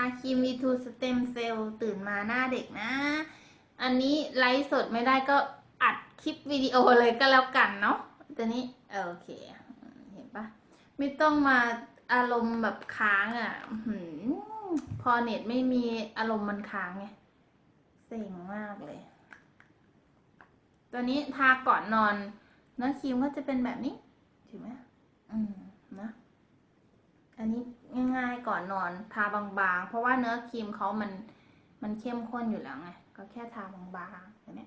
าครีม V2 Stem Cell ตื่นมาหน้าเด็กนะ อันนี้ไลฟ์สดไม่ได้ก็อัดคลิปวิดีโอเลยก็แล้วกันเนาะตัวนี้โอเค เห็นปะไม่ต้องมาอารมณ์แบบค้างอะ่ะพอเน็ตไม่มีอารมณ์มันค้างไงเซ็งมากเลย ตัวนี้ทาก่อนนอนเนื้อครีมก็จะเป็นแบบนี้ถูกไหมอืมนะ อันนี้ง่ายๆก่อนนอนทาบางๆ เพราะว่าเนื้อครีมเขามันมันเข้มข้นอยู่แล้วไง ก็แค่ทาบางๆอย่นี้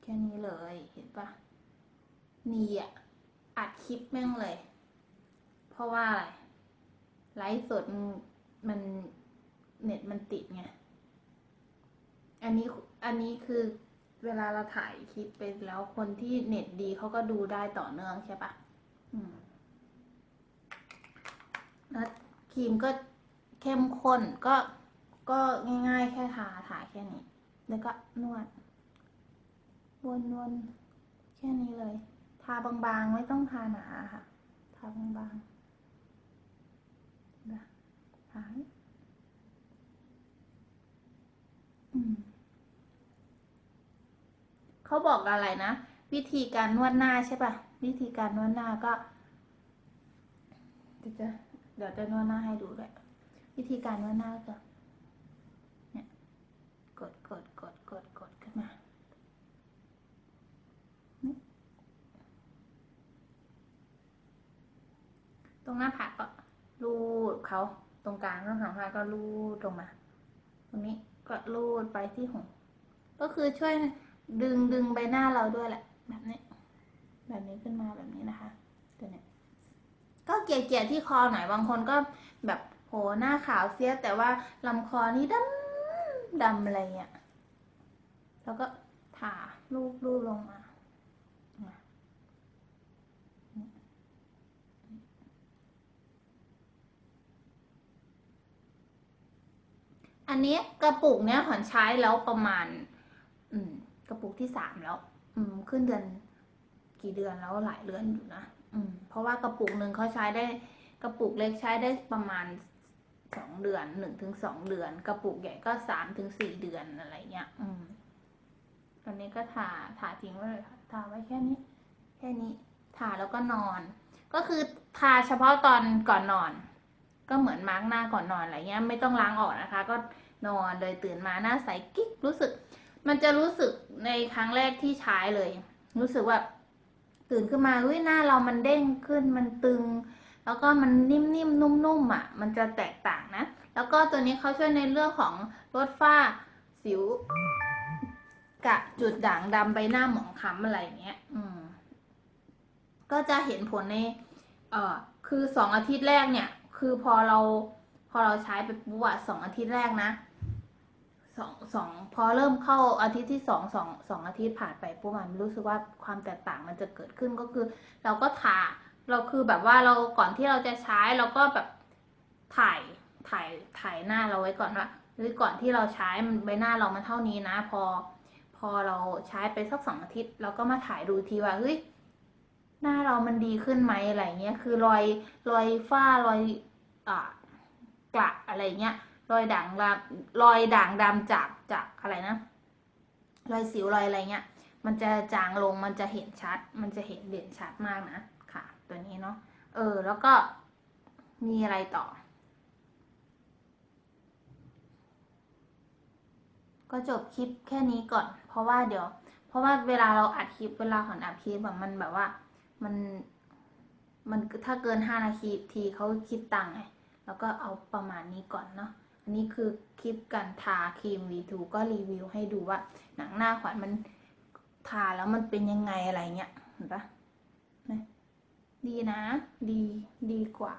แค่นี้เลยเห็นปะนี่อะอัดคลิปแม่งเลย เพราะว่าอะไรไลฟ์สดมันเน็ตมันติดไง อันนี้อันนี้คือ เวลาเราถ่ายคลิปไปแล้วคนที่เน็ตดีเขาก็ดูได้ต่อเนื่องใช่ปะแล้วครีมก็เข้มข้นก็ก็ง่ายๆ แค่ทาทาแค่นี้ แล้วก็นวด วนๆ แค่นี้เลย ทาบางๆ ไม่ต้องทาหนาค่ะ ทาบางๆนะทาอืม เขาบอกอะไรนะ วิธีการนวดหน้าใช่ปะวิธีการนวดหน้าก็เดี๋ยวจะเดี๋ยวจะนวดหน้าให้ดูด้วยวิธีการนวดหน้าก็เนี่ยกดกดกดกดกดขึ้นมาตรงหน้าผากก็ลูดเขาตรงกลางตรงหางผากก็ลูดลงมา ตรงนี้ก็ลูดไปที่หูก็คือช่วย ดึงดึงใบหน้าเราด้วยแหละ แบบนี้ แบบนี้ขึ้นมาแบบนี้นะคะตัวเนี้ยก็เกลี่ยเกลี่ยที่คอหน่อยบางคนก็แบบโหหน้าขาวเสียแต่ว่าลำคอนี่ดำดำอะไรเงี้ยแล้วก็ทาลูบลูบลงมาอันนี้กระปุกเนี้ยขวัญใช้แล้วประมาณ อืม กระปุกที่สามแล้ว อืม ขึ้นเดือน กี่เดือนแล้วหลายเดือนอยู่นะอืม เพราะว่ากระปุกหนึ่งเขาใช้ได้ กระปุกเล็กใช้ได้ประมาณสองเดือนหนึ่งถึงสองเดือน กระปุกใหญ่ก็สามถึงสี่เดือนอะไรเงี้ย อืมตอนนี้ก็ทาทาทิ้งไว้เลยค่ะทาไว้แค่นี้ แค่นี้ทาแล้วก็นอน ก็คือทาเฉพาะตอนก่อนนอน ก็เหมือนมาร์กหน้าก่อนนอนอะไรเงี้ย ไม่ต้องล้างออกนะคะ ก็นอนเลยตื่นมาหน้าใสกิ๊กรู้สึก มันจะรู้สึกในครั้งแรกที่ใช้เลย รู้สึกว่าตื่นขึ้นมาเฮ้ยหน้าเรามันเด้งขึ้นมันตึง แล้วก็มันนิ่มๆนุ่มๆอะ มันจะแตกต่างนะ แล้วก็ตัวนี้เขาช่วยในเรื่องของลดฝ้าสิวกะจุดด่างดำใบหน้าหมองคล้ำอะไรเงี้ย อืม ก็จะเห็นผลใน เอ่อ คือสองอาทิตย์แรกเนี่ย คือพอเรา พอเราใช้ไปปุ๊บอะสองอาทิตย์แรกนะ สองสองพอเริ่มเข้าอาทิตย์ที่สองสองสองอาทิตย์ผ่านไปปุ๊บมันรู้สึกว่าความแตกต่างมันจะเกิดขึ้นก็คือ เราก็ทาเราคือแบบว่าเราก่อนที่เราจะใช้เราก็แบบถ่ายถ่ายถ่ายหน้าเราไว้ก่อนว่าหรือก่อนที่เราใช้ใบหน้าเรามันเท่านี้นะ พอ พอเราใช้ไปสักสองอาทิตย์ เราก็มาถ่ายดูทีว่าเฮ้ยหน้าเรามันดีขึ้นไหมอะไรเงี้ยคือรอยรอยฝ้ารอยอ่ากระอะไรเงี้ย รอยด่างดำรอยด่างดำจากจากอะไรนะ รอยสิวรอยอะไรเงี้ย มันจะจางลงมันจะเห็นชัด มันจะเห็นเด่นชัดมากนะค่ะ ตัวนี้เนาะเออ แล้วก็มีอะไรต่อ ก็จบคลิปแค่นี้ก่อน เพราะว่าเดี๋ยว เพราะว่าเวลาเราอัดคลิปเวลาขอนอัดคลิปแบบมันแบบว่ามันมันถ้าเกินห้านาทีทีเขาคิดตังค์ไงแล้วก็เอาประมาณนี้ก่อนเนาะ อันนี้คือคลิปการทาครีม V2 ก็รีวิวให้ดูว่า หนังหน้าขวัญมันทาแล้วมันเป็นยังไงอะไรเงี้ยเห็นปะนะดีนะ ดีดีกว่า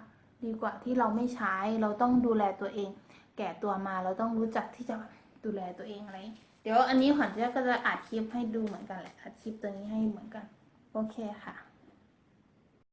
ดีกว่าที่เราไม่ใช้เราต้องดูแลตัวเอง แก่ตัวมาเราต้องรู้จักที่จะดูแลตัวเองอะไรเดี๋ยวอันนี้ขวัญจะก็จะอัดคลิปให้ดูเหมือนกันแหละอัดคลิปตัวนี้ให้เหมือนกัน โอเคค่ะ